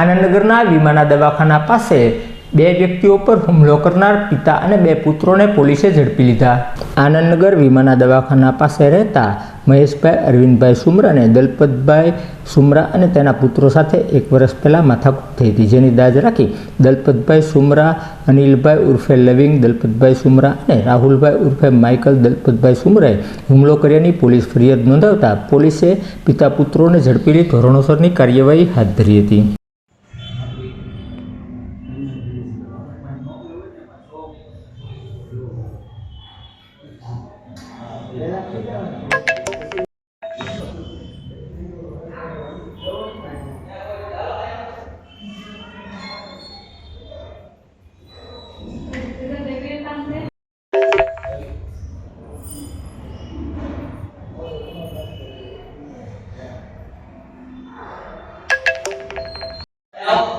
આનંદનગરના વિમાના દવાખાના પાસે બે વ્યક્તિઓ પર હુમલો કરનાર પિતા અને બે પુત્રોને પોલીસે ઝડપી લીધા. આનંદનગર વિમાના દવાખાના પાસે રહેતા મહેશભાઈ, અરવિંદભાઈ સુમરાને દલપતભાઈ સુમરા અને તેના પુત્રો સાથે એક વર્ષ પહેલાં માથાકૂટ થઈ હતી. જેની દાજ રાખી દલપતભાઈ સુમરા, અનિલભાઈ ઉર્ફે લવિંગ દલપતભાઈ સુમરા અને રાહુલભાઈ ઉર્ફે માઇકલ દલપતભાઈ સુમરાએ હુમલો કર્યાની પોલીસ ફરિયાદ નોંધાવતા પોલીસે પિતા પુત્રોને ઝડપી લઈ ધોરણોસરની કાર્યવાહી હાથ ધરી હતી. Help.